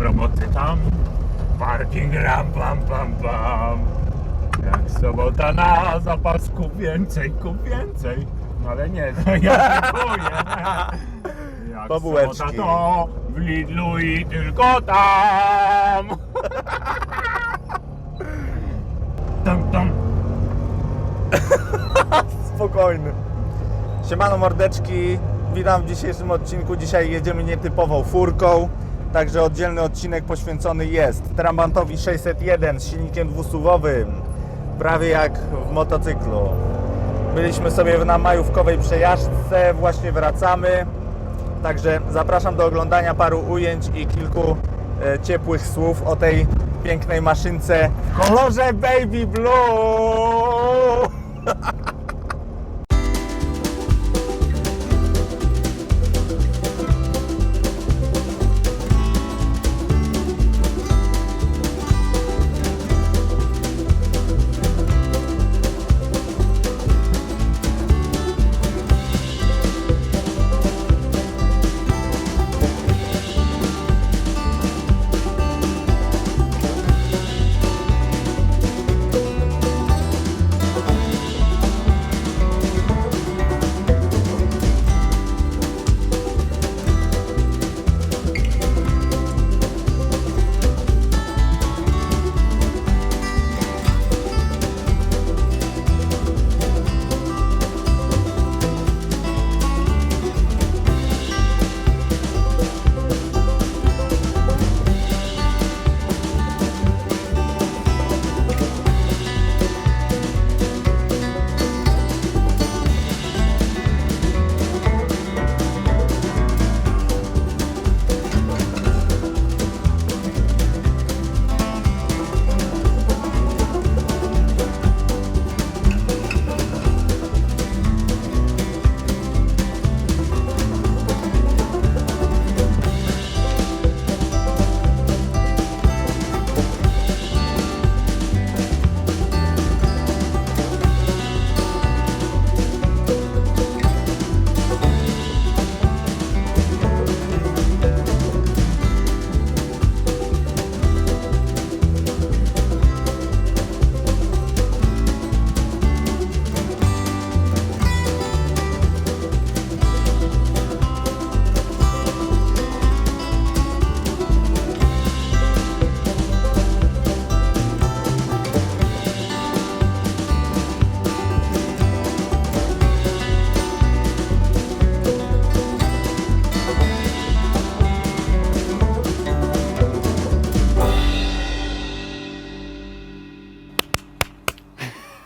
roboty tam, parking ram pam pam pam. Jak sobota na zapasku więcej, kup więcej. No ale nie, no ja dziękuję. Jak Babułeczki. sobota to w Lidlu i tylko tam. Tam, tam. Spokojny. Siemano mordeczki, witam w dzisiejszym odcinku. Dzisiaj jedziemy nietypową furką, także oddzielny odcinek poświęcony jest Trabantowi 601 z silnikiem dwusuwowym, prawie jak w motocyklu. Byliśmy sobie na majówkowej przejażdżce, właśnie wracamy, także zapraszam do oglądania paru ujęć i kilku e, ciepłych słów o tej pięknej maszynce w kolorze baby blue.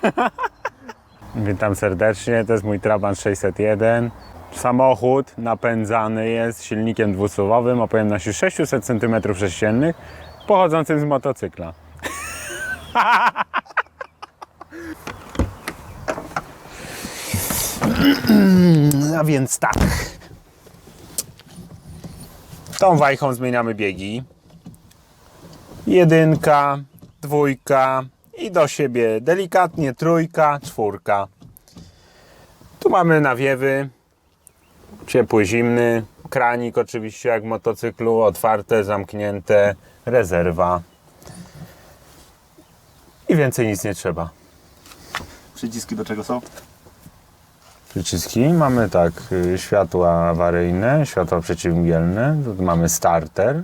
Witam serdecznie, to jest mój Trabant 601. Samochód napędzany jest silnikiem dwusuwowym o pojemności 600 cm3 pochodzącym z motocykla. A więc tak. Tą wajchą zmieniamy biegi. Jedynka, dwójka i do siebie delikatnie trójka, czwórka. Tu mamy nawiewy, ciepły, zimny, kranik oczywiście jak w motocyklu, otwarte, zamknięte, rezerwa. I więcej nic nie trzeba. Przyciski do czego są? Przyciski mamy tak, y, światła awaryjne, światła przeciwmgielne, tu mamy starter,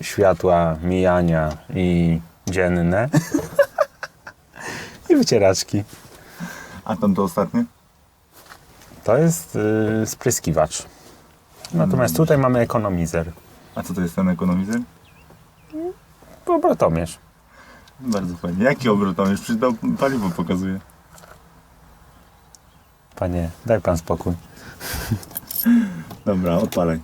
światła mijania i dzienne i wycieraczki. A tam to ostatnie? To jest y, spryskiwacz. Natomiast tutaj mamy ekonomizer, A co to jest ten ekonomizer? obrotomierz. Bardzo fajnie. Jaki obrot tam jest? Przecież to paliwo pokazuje. Panie, daj pan spokój. Dobra, odpalaj.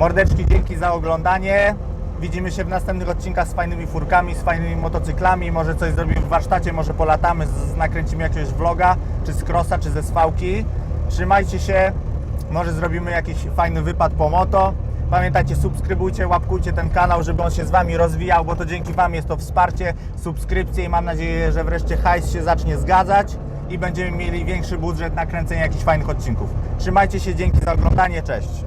Mordeczki, dzięki za oglądanie. Widzimy się w następnych odcinkach z fajnymi furkami, z fajnymi motocyklami. Może coś zrobimy w warsztacie, może polatamy, z- nakręcimy jakiegoś vloga, czy z crossa, czy ze svałki. Trzymajcie się, może zrobimy jakiś fajny wypad po moto. Pamiętajcie, subskrybujcie, łapkujcie ten kanał, żeby on się z Wami rozwijał, bo to dzięki Wam jest to wsparcie, subskrypcje i mam nadzieję, że wreszcie hajs się zacznie zgadzać i będziemy mieli większy budżet na kręcenie jakichś fajnych odcinków. Trzymajcie się, dzięki za oglądanie, cześć!